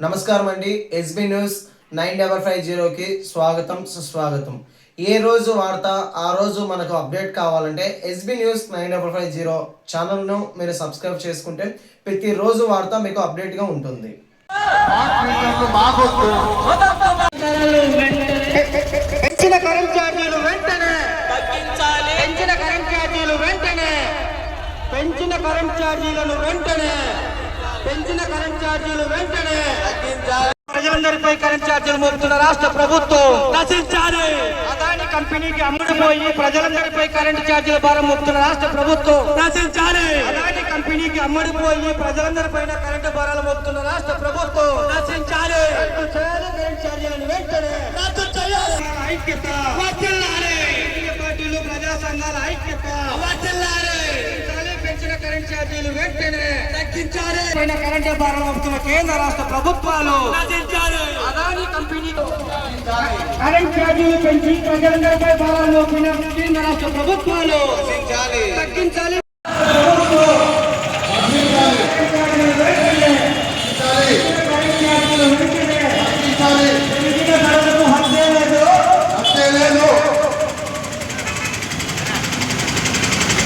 నమస్కారం అండి SB news nine double five జీరోకి స్వాగతం సుస్వాగతం. ఏ రోజు వార్త ఆ రోజు మనకు అప్డేట్ కావాలంటే SB news nine double five zero ఛానల్ను మీరు సబ్స్క్రైబ్ చేసుకుంటే ప్రతిరోజు వార్త మీకు అప్డేట్గా ఉంటుంది. పెంచిన కరెంట్ ఛార్జీలు వెంటనే. పెంచిన కరెంట్ ఛార్జీలు వెంటనే. పెంచిన కరెంట్ ఛార్జీలను వెంటనే. పెంచిన కరెంట్ ఛార్జీలు వెంటనే ప్రజలందరిపై కరెంట్ ఛార్జీలు మోపుతున్న రాష్ట్ర ప్రభుత్వం నశించాలి అదాని కంపెనీకి అమ్ముడుపోయి ప్రజలందరిపై కరెంట్ ఛార్జీల భారం మోపుతున్న రాష్ట్ర ప్రభుత్వం నశించాలి అదాని కంపెనీకి అమ్ముడుపోయి ప్రజలందరిపై కరెంటు భారాలు మోపుతున్న రాష్ట్ర ప్రభుత్వం నశించాలి కరెంట్ ఛార్జీలను వెంటనే రద్దు చేయాలి. ఐక్యత పార్టీలు ప్రజా సంఘాల ఐక్యత. తగ్గించాలి కరెంట్ ఛార్జీలు వెంటనే తగ్గించాలి. కరెంట్ భారం కేంద్ర రాష్ట్ర ప్రభుత్వాలు అదాని కంపెనీ కరెంట్ ఛార్జీలు పెంచి ప్రజలందరిపై భారాలు మోపిన కేంద్ర రాష్ట్ర ప్రభుత్వాలు తగ్గించాలి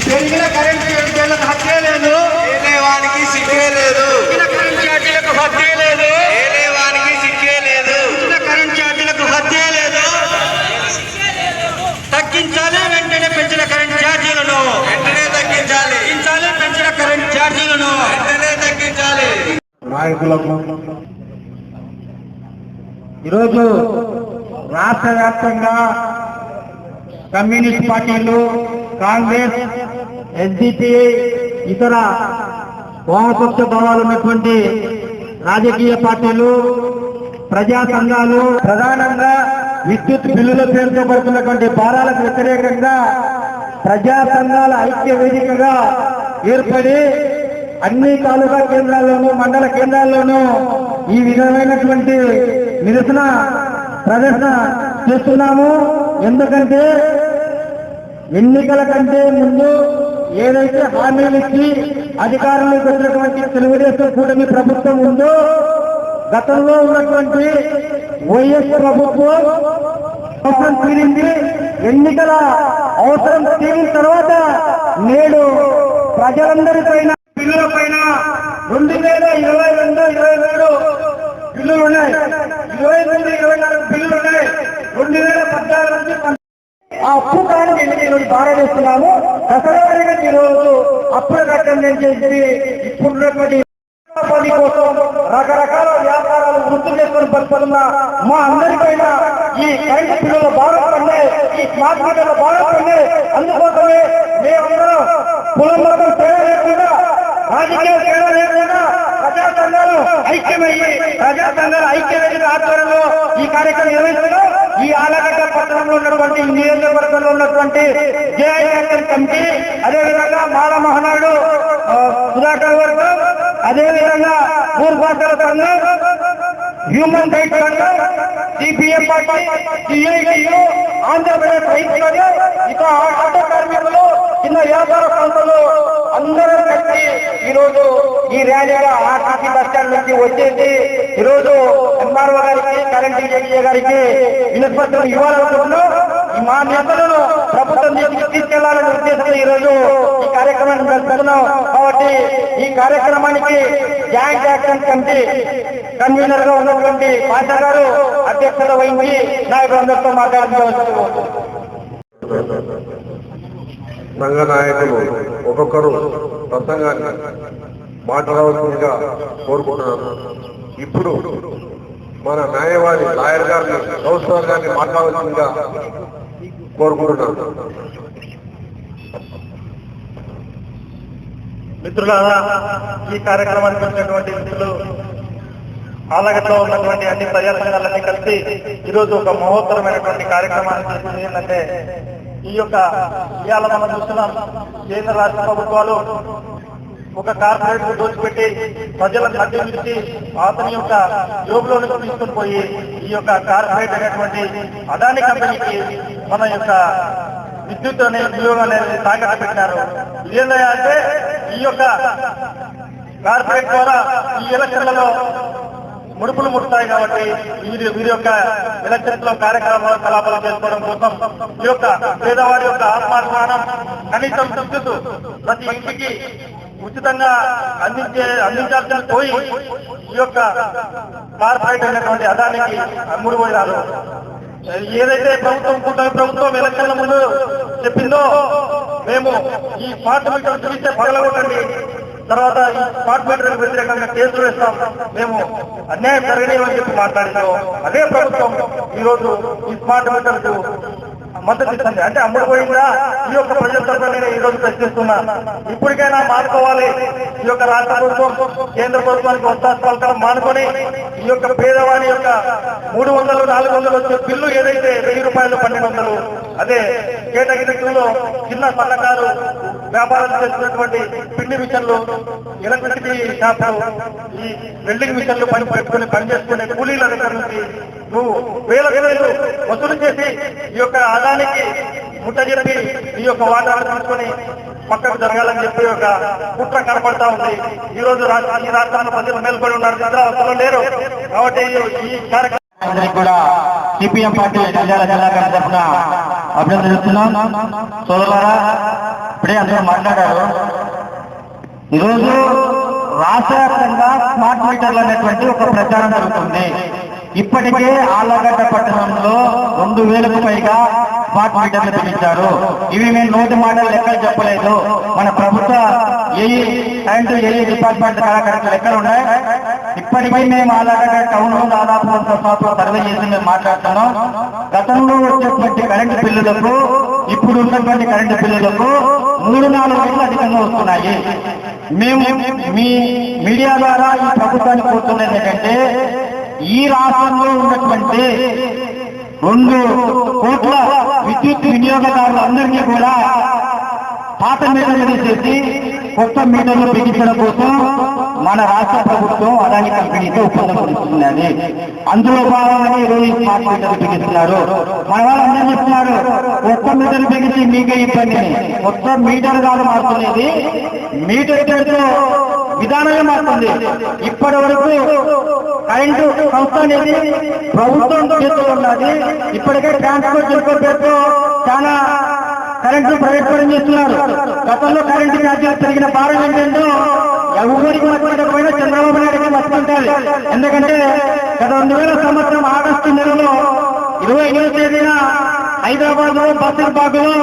పెరిగిన కరెంట్ ఛార్జీలకు హత్యే లేదు. సిగ్గే లేదు. పెరిగిన కరెంట్ ఛార్జీలకు హత్యే లేదు. సిగ్గే లేదు. కరెంట్ ఛార్జీలకు హత్యే లేదు. తగ్గించాలి వెంటనే పెంచిన కరెంట్ ఛార్జీలను. వెంటనే తగ్గించాలి. తగ్గించాలి పెంచిన కరెంట్ ఛార్జీలను. వెంటనే తగ్గించాలి. నాయకులకు ఈరోజు రాష్ట్ర వ్యాప్తంగా కమ్యూనిస్ట్ పార్టీలు కాంగ్రెస్ ఎస్డిపి ఇతర వామపక్ష భావాలు ఉన్నటువంటి రాజకీయ పార్టీలు ప్రజా సంఘాలు ప్రధానంగా విద్యుత్ బిల్లుల పేరుతో పడుతున్నటువంటి భారాలకు వ్యతిరేకంగా ప్రజా సంఘాల ఐక్య వేదికగా ఏర్పడి అన్ని తాలూకా కేంద్రాల్లోనూ మండల కేంద్రాల్లోనూ ఈ విధమైనటువంటి నిరసన ప్రదర్శన చేస్తున్నాము. ఎందుకంటే ఎన్నికల కంటే ముందు ఏదైతే హామీలు ఇచ్చి అధికారంలోకి వచ్చినటువంటి తెలుగుదేశం కూటమి ప్రభుత్వం ఉందో గతంలో ఉన్నటువంటి వైఎస్ ప్రభుత్వం అవసరం తీరింది. ఎన్నికల అవసరం తీరిన తర్వాత నేడు ప్రజలందరి పైన బిల్లుల పైన రెండు వేల ఇరవై రెండు ఇరవై మూడు బిల్లులు ఉన్నాయి. ఇరవై రెండు ఇరవై నాలుగు బిల్లులు ఉన్నాయి. రెండు వేల పద్నాలుగు నుంచి ఆ అప్పు కానీ ఈరోజు భారతదేస్తున్నాము దసరా ఈరోజు అప్పుల కట్టం అని చెప్పి ఇప్పుడున్నటువంటి పని కోసం రకరకాల వ్యాపారాలు వృత్తి చేసుకుని బతుకుతున్న మా అందరిపైన ఈ కరెంటు బిల్లుల భారం పడినాయి ఈ స్మార్ట్ మీటర్ల భారం పడినాయి అందుకోసమే మేమందరం కులం మతం తేడా లేకుండా రాజకీయ తేడా లేకుండా ప్రజా సంఘాలు ఐక్యమయ్యి ప్రజా సంఘాల ఐక్యమైన ఆధ్వర్యంలో ఈ కార్యక్రమం నిర్వహిస్తున్నాం. ఉన్నటువంటి నియోజకవర్గంలో ఉన్నటువంటి జేఐఎస్ఎల్ కమిటీ అదేవిధంగా మాల మహనాడు సుధాకర్ వర్గం అదేవిధంగా పూర్వాసల సంఘం హ్యూమన్ రైట్స్ సంఘం సిపిఎం పార్టీ సిఐటియు ఆంధ్రప్రదేశ్ రైతు సంఘం ఇక ఆటో కార్మికులు చిన్న వ్యాపార సంస్థలు అందరూ కలిసి ఈరోజు ఈ ర్యాలీగా ఆర్టీసీ బస్ స్టాండ్ నుంచి వచ్చేసి ఈరోజు ఎంఆర్ఓ గారికి కరెంట్ ఏజీఏ గారికి వినతిపత్రం ఇవ్వాలనుకుంటున్నాం. మా నేతలను ప్రభుత్వం దృష్టికి తీసుకెళ్ళాలనే ఉద్దేశంతో ఈ రోజు ఈ కార్యక్రమాన్ని జరుపుతున్నాం. కాబట్టి ఈ కార్యక్రమానికి జాయింట్ యాక్షన్ కమిటీ కన్వీనర్గా ఉన్నటువంటి పాషా గారు అధ్యక్షత వహించి నాయకులందరితో మాట్లాడుతూ సంఘ నాయకులు ఒక్కొక్కరు ప్రసంగాన్ని మాట్లాడవలసిందిగా కోరుకుంటున్నాను ఇప్పుడు మన న్యాయవాది లాయర్ గారిని కౌన్సిలర్ గారిని మాట్లాడవలసిందిగా కోరుకుంటున్నాను మిత్రులారా ఈ కార్యక్రమానికి వచ్చినటువంటి మిత్రులు ఆలగట్లో ఉన్నటువంటి అన్ని ప్రజా సంఘాలన్నీ కలిసి ఈరోజు ఒక మహోత్తరమైనటువంటి కార్యక్రమాన్ని చేసింది ఏంటంటే ఈ యొక్క ఇవాళ మనం చూస్తున్నాం కేంద్ర రాష్ట్ర ప్రభుత్వాలు ఒక కార్పొరేట్ దోచిపెట్టి ప్రజల మధ్య నుంచి అతని యొక్క జోబులోనికి తీసుకుని పోయి ఈ యొక్క కార్పొరేట్ అనేటువంటి అదాని కంపెనీకి మన యొక్క విద్యుత్ అనే వినియోగం అనేది తాకట్టు పెట్టినారు. ఇదేంటంటే అంటే ఈ యొక్క కార్పొరేట్ ద్వారా ఈ ఎలక్షన్లలో ముడుపులు ముడతాయి కాబట్టి వీరి వీరి యొక్క ఎలక్షన్స్లో కార్యక్రమాలు కలాపాలు చేసుకోవడం కోసం ఈ యొక్క పేదవాడి యొక్క ఆత్మాభిమానం కనీసం విద్యుత్ ప్రతి ఇంటికి ఉచితంగా అందించే అందించాల్సిన పోయి ఈ యొక్క కార్పొరేట్ అయినటువంటి అదానికి అమ్ముడు పోయినారు ఏదైతే ప్రభుత్వం కూటమి ప్రభుత్వం ఎలక్షన్ల ముందు చెప్పిందో మేము ఈ స్మార్ట్ మీటర్ చూస్తే పగలగొట్టండి. తర్వాత ఈ స్మార్ట్ మీటర్ వ్యతిరేకంగా కేసులు వేస్తాం. మేము అన్యాయం జరగలేమని చెప్పి మాట్లాడినాం అదే ప్రభుత్వం ఈ రోజు ఈ స్మార్ట్ మీటర్కు మద్దతు ఇస్తుంది అంటే అమ్ముడు పోయిందా? ఈ యొక్క ప్రజల తరఫున నేను ఈ రోజు ప్రశ్నిస్తున్నా. ఇప్పటికైనా మానుకోవాలి. ఈ యొక్క రాష్ట్ర ప్రభుత్వం కేంద్ర ప్రభుత్వానికి వస్తాసు మానుకొని ఈ యొక్క పేదవాడి యొక్క మూడు వందలు నాలుగు వందలు వచ్చే బిల్లు ఏదైతే వెయ్యి రూపాయలు పన్నెండు వందలు అదే కేటగిరీలో చిన్న సన్నకారు వ్యాపారం చేస్తున్నటువంటి పిండి మిషన్లు ఎలక్ట్రిసిటీ షాపులు ఈ వెల్డింగ్ మిషన్లు పని పెట్టుకుని పనిచేసుకునే కూలీల దగ్గర నుంచి నువ్వు వేల వేలు వసూలు చేసి ఈ యొక్క ఆదానికి ముట్ట చెప్పి ఈ యొక్క వాటాలు తీసుకొని పక్కకు జరగాలని చెప్పి ఒక కుట్ర కనపడతా ఉంది. ఈ రోజు రాష్ట్ర ఈ రాష్ట్రంలో ప్రజలు మేల్కొని ఉన్నారు. నిద్రావస్థలో లేరు. కాబట్టి ఈ కార్యక్రమం కూడా సిపిఎం పార్టీ నంద్యాల జిల్లా తరఫున అభ్యర్థి అభినందిస్తున్నాం సోదరులారా ఇప్పుడే అందరూ మాట్లాడారు. ఈరోజు రాష్ట్ర వ్యాప్తంగా స్మార్ట్ మీటర్లు అనేటువంటి ఒక ప్రచారం జరుగుతుంది. ఇప్పటికే ఆలగడ్డ పట్టణంలో రెండు వేలకు పైగా స్మార్ట్ మీటర్లు పిలిచారు ఇవి మేము నోటి మాటలు లెక్కలు చెప్పలేదు. మన ప్రభుత్వ ఏ కరెంటు ఏ డిపార్ట్మెంట్ కార్యకర్తలు లెక్కలు ఉన్నాయి. ఇప్పటికీ మేము ఆలగడ్డ టౌన్ హాల్ దాదాపు వంద సంవత్సరాలు సర్వే చేసి మేము మాట్లాడుతున్నాం. గతంలో వచ్చేటువంటి కరెంటు బిల్లులకు ఇప్పుడు ఉన్నటువంటి కరెంటు బిల్లులకు మూడు నాలుగు రెట్లు అధికంగా వస్తున్నాయి. మేము మీ మీడియా ద్వారా ఈ ప్రభుత్వాన్ని కోరుతున్నది ఏంటంటే ఈ రాష్ట్రంలో ఉన్నటువంటి రెండు కోట్ల విద్యుత్ వినియోగదారులందరినీ కూడా పాత మీటర్లు తీసేసి కొత్త మీటర్లు బిగించడం కోసం మన రాష్ట్ర ప్రభుత్వం అదాని కంపెనీతో ఒప్పందం కుదుర్చుకున్నది అందులో భాగంగానే ఈరోజు స్మార్ట్ మీటర్లు బిగిస్తున్నారు మన వాళ్ళు అందరూ చెప్తున్నారు ఒక్క మీటర్ బిగించి మీకే ఇబ్బంది అని. మీటర్ కాదు మారుతున్నది. మీటర్ పేరుతో విధానమే మారుతుంది. ఇప్పటి వరకు కరెంటు సంస్థ అనేది ప్రభుత్వం చేతిలో ఉన్నది. ఇప్పటికే ట్రాన్స్పోర్ట్ జల్కో పేరుతో చాలా కరెంటు ప్రైవేట్ పరం చేస్తున్నారు. గతంలో కరెంటు ఛార్జీలు పెరిగిన భారం ఏంటంటే ఎవరికి మర్చిపోయినా చంద్రబాబు నాయుడుకి మర్చిపోతారు ఎందుకంటే గత రెండు వేల సంవత్సరం ఆగస్టు నెలలో ఇరవై ఎనిమిది తేదీన హైదరాబాద్లో బసర్బాగ్లో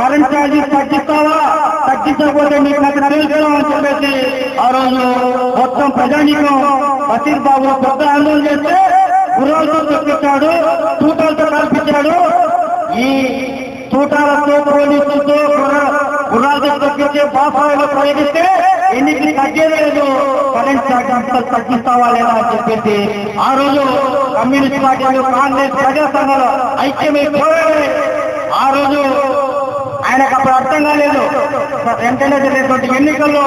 కరెంట్ ఛార్జీ తగ్గిస్తావా? తగ్గించకపోతే మీకు నాకు తెలియదు అని చెప్పేసి ఆ రోజు మొత్తం ప్రజానీకం బసీర్బాబు పెద్ద ఆందోళన చేస్తే గుర్రాలతో తెప్పించాడు తూటాలతో కల్పించాడు. ఈ తూటాలతో పోలీసులతో గుర్రాలతో తెప్పించే బాసాయిలో ప్రయోగిస్తే ఎన్నికలు తగ్గేది కరెంట్ ఛార్జ్ అంతా తగ్గిస్తావా లేదా అని చెప్పేసి ఆ రోజు కమ్యూనిస్ట్ పార్టీలు కాంగ్రెస్ ప్రజా సంఘాలు ఐక్యమై పోరాడి ఆ రోజు ఆయనకు అప్పుడు అర్థం కాలేదు. వెంటనే జరిగినటువంటి ఎన్నికల్లో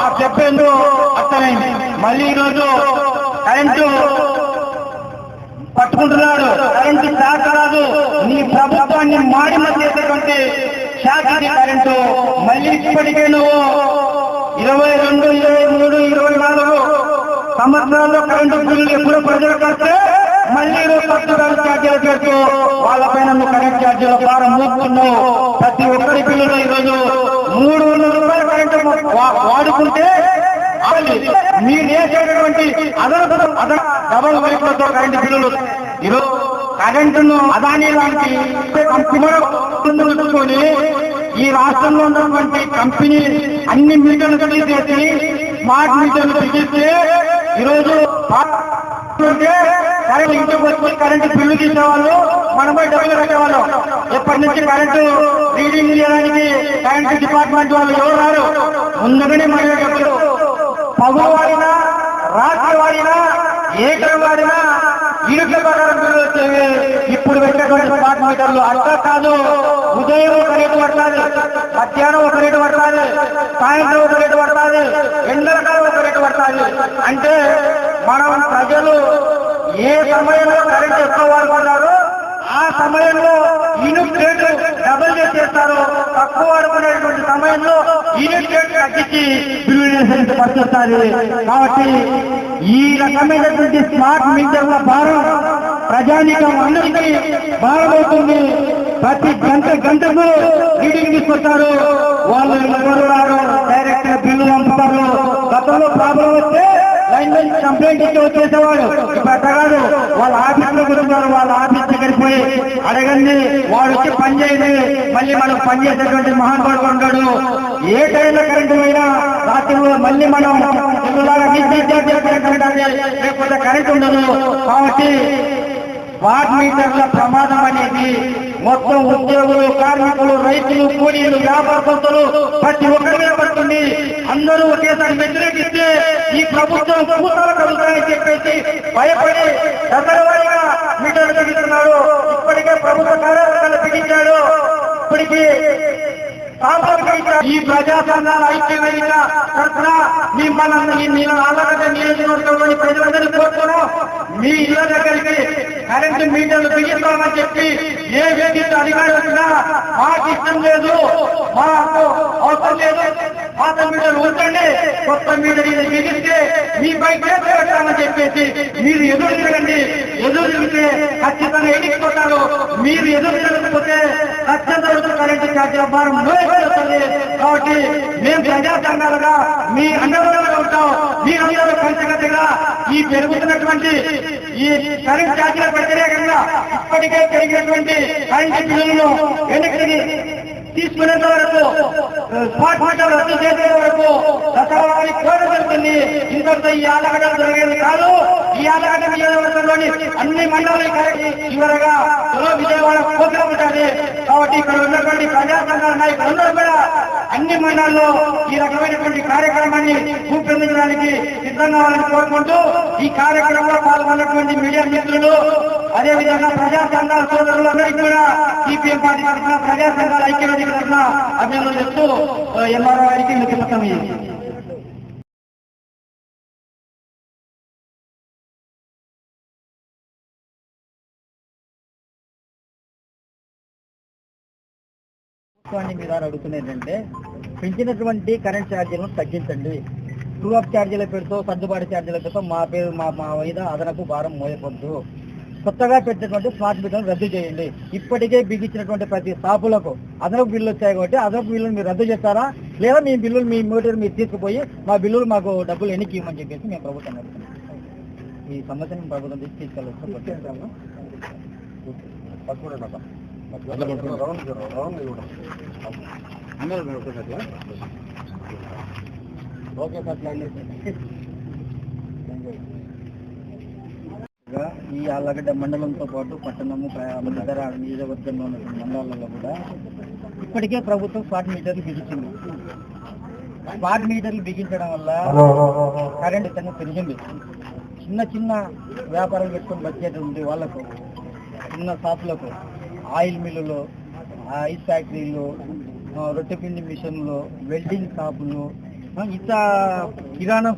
ఆ చెప్పేందు అర్థమైంది. మళ్ళీ ఈరోజు కరెంటు పట్టుకుంటున్నాడు. కరెంటు శాఖ రాదు నీ ప్రభుత్వాన్ని మాడిమ చేసేటువంటి శాఖ కరెంటు. మళ్ళీ ఇప్పటికే నువ్వు ఇరవై రెండు ఇరవై మూడు ఇరవై నాలుగు సంవత్సరాల్లో కరెంటు బిల్లులు ఎప్పుడు ప్రజలకు వస్తే మళ్ళీ నువ్వు కొత్త కరెంట్ ఛార్జీల పేరుతో వాళ్ళపైన నువ్వు కరెంట్ ఛార్జీల భారం మోపుతున్నావు ప్రతి ఒక్కరి బిల్లులో ఈరోజు మూడు వందల రూపాయల కరెంటు వాడుకుంటే ఆపండి. మీరు వేసేటటువంటి అదనపు అదన డబల్ వైపులతో కరెంటు బిల్లులు ఈరోజు కరెంటును అదానీ లాంటి కంపెనీ పెట్టుకొని ఈ రాష్ట్రంలో ఉన్నటువంటి కంపెనీ అన్ని మీటర్లు తీసేసి స్మార్ట్ మీటర్లు బిగిస్తే ఈరోజు కరెంట్ ఇంటికి వచ్చి కరెంటు బిల్లు తీసేవాళ్ళు మనపై డబ్బులు కట్టేవాళ్ళం. ఎప్పటి నుంచి కరెంటు రీడింగ్ చేయడానికి కరెంటు డిపార్ట్మెంట్ వాళ్ళు ఎవరు రారు? ముందుగానే మన డబ్బులు పగులు వాడినా రాత్రి వాడినా ఏకం వాడినా ఇరుక ప్రకారం వచ్చేవి ఇప్పుడు పెట్టేటువంటి స్మార్ట్ మీటర్లు అంతా కాదు. ఉదయం ఒక రేటు పడుతుంది మధ్యాహ్నం ఒక రేటు పడుతుంది సాయంత్రం ఒక రేటు పడుతుంది ఎండలకాలం ఒక రేటు పడుతుంది. అంటే మనం ప్రజలు ఏ సమయంలో కరెంట్ ఎక్కువ వాడుకున్నారో ఆ సమయంలో ఇనుము రేటు డబుల్ చేసేస్తారు. తక్కువ వాడుకునేటువంటి సమయంలో యూనిట్ రేట్ తగ్గించి బిల్లు పడుతుంది కాబట్టి ఈ రకమైనటువంటి స్మార్ట్ మీటర్ల భారం ప్రజానీకం అందరికీ భారమవుతుంది. ప్రతి గంట గంటకు రీడింగ్ తీసుకొస్తారు. వాళ్ళు ఎవరు రారు? డైరెక్ట్గా బిల్లు పంపుతారు. గతంలో ప్రాబ్లం వస్తే లైన్ కంప్లైంట్ ఇచ్చి వచ్చేసేవాడు. ఇప్పుడు వాళ్ళ ఆఫీస్లో కూర్చున్నారు వాళ్ళ ఆఫీస్ దగ్గరికి పోయి అడగండి వాడు వచ్చి పని చేయండి మళ్ళీ మనం పని చేసేటువంటి మహానుభావుడు ఉంటాడు. ఏ టైంలో కరెంటు పోయినా రాత్రిలో మళ్ళీ మనం లేకపోతే కరెంట్ ఉండదు. కాబట్టి వాట్ మీటర్ల ప్రమాదం అనేది మొత్తం ఉద్యోగులు కార్మికులు రైతులు కూలీలు వ్యాపారస్తులు ప్రతి ఒక్కరి మీద పడుతుంది. అందరూ ఒకేసారి వ్యతిరేకిస్తే ఈ ప్రభుత్వం కూతాలు కలుగుతాయని చెప్పేసి భయపడి దశలవారీగా మీటర్లు బిగిస్తున్నాడు ఇప్పటికే ప్రభుత్వ కార్యాలయాలు బిగించాడు. ఇప్పటికీ ఈ ప్రజా సంఘాల ఐక్య వేదిక తరఫున మిమ్మల్ని నేను ఆలగడ్డ నియోజకవర్గంలోని ప్రజలందరినీ కోరుతున్నాను మీ ఇళ్ళ దగ్గరికి కరెంటు మీటర్లు బిగిస్తామని చెప్పి ఏ వేదిక అధికారులు వచ్చినా మాకు ఇష్టం లేదు మాకు అవసరం లేదు. పాత మీటర్లు ఉంచండి కొత్త మీటర్ ఇది బిగిస్తే మీ బైక్ పెట్టాలని చెప్పేసి మీరు ఎదురు తిరగండి. ఎదురు తిరిగితే ఖచ్చితంగా ఎడిగిపోతారు మీరు ఎదురు తిరగకపోతే ఖచ్చితంగా కరెంటు ఛార్జీల భారం మోయబడుతుంది కాబట్టి మేము ప్రజా సంఘాలుగా మీ అండగా ఉంటాం. మీ అందరూ కలిసికట్టుగా ఈ పెరుగుతున్నటువంటి ఈ కరెంట్ ఛార్జీలకు వ్యతిరేకంగా ఇప్పటికే పెరిగినటువంటి కరెంటు బిల్లులను వెనక్కి తీసుకునేంత వరకు స్మార్ట్ రద్దు చేసే వరకు దశలవారి కోర జరుగుతుంది. ఇంతటితో ఈ ఆలగడ్డ జరిగేది కాదు. ఈ ఆలగడ్డ నియోజకవర్గంలోని అన్ని మండలాలు కలిసి చివరగా విజయవాడ కోసలు ఉంటుంది కాబట్టి ఇక్కడ ఉన్నటువంటి ప్రజా సంఘాల నాయకులందరూ కూడా అన్ని మండలాల్లో ఈ రకమైనటువంటి కార్యక్రమాన్ని రూపొందించడానికి సిద్ధంగా కోరుకుంటూ ఈ కార్యక్రమంలో పాల్గొన్నటువంటి మీడియా మిత్రులు అదేవిధంగా ప్రజా సంఘాల సోదరులందరికీ కూడా సిపిఎం పార్టీ తరఫున ప్రజా సంఘాల ఐక్యవేదిక తరఫున అభినందనలు చెప్తూ ఎంఆర్ఓ గారికి ముఖ్యమంత్రి ప్రభుత్వాన్ని అడుగుతున్నది ఏంటంటే పెంచినటువంటి కరెంట్ ఛార్జీలను తగ్గించండి. ట్రూ అప్ ఛార్జీల పేరుతో సర్దుబాటు ఛార్జీల పేరుతో మా పేరు మా మా మీద అదనపు భారం మోయకూడదు. కొత్తగా పెట్టినటువంటి స్మార్ట్ మీటర్ను రద్దు చేయండి. ఇప్పటికే బిగించినటువంటి ప్రతి షాపులకు అదనపు బిల్లు వచ్చాయి కాబట్టి అదనపు బిల్లులు మీరు రద్దు చేస్తారా? లేదా మీ బిల్లులు మీ మీటర్ మీరు తీసుకుపోయి మా బిల్లులు మాకు డబ్బులు ఎన్నికి ఇవ్వమని చెప్పేసి మేము ప్రభుత్వం అడుగుతున్నాం ఈ సమస్యను ప్రభుత్వం ఓకే సార్ ఈ ఆళ్ళగడ్డ మండలంతో పాటు పట్టణము ఇతర నియోజకవర్గంలో ఉన్న మండలాల్లో కూడా ఇప్పటికే ప్రభుత్వం స్మార్ట్ మీటర్లు బిగించింది. స్మార్ట్ మీటర్లు బిగించడం వల్ల కరెంట్ ఇతను పెరిగింది. చిన్న చిన్న వ్యాపారాలు పెట్టుకొని బతికేటువంటి వాళ్ళకు చిన్న షాపులకు. ఆయిల్ మిల్లులు ఐస్ ఫ్యాక్టరీలు ఆ, రొట్టె పిండి మిషన్లు వెల్డింగ్ షాపులు ఇతర కిరాణా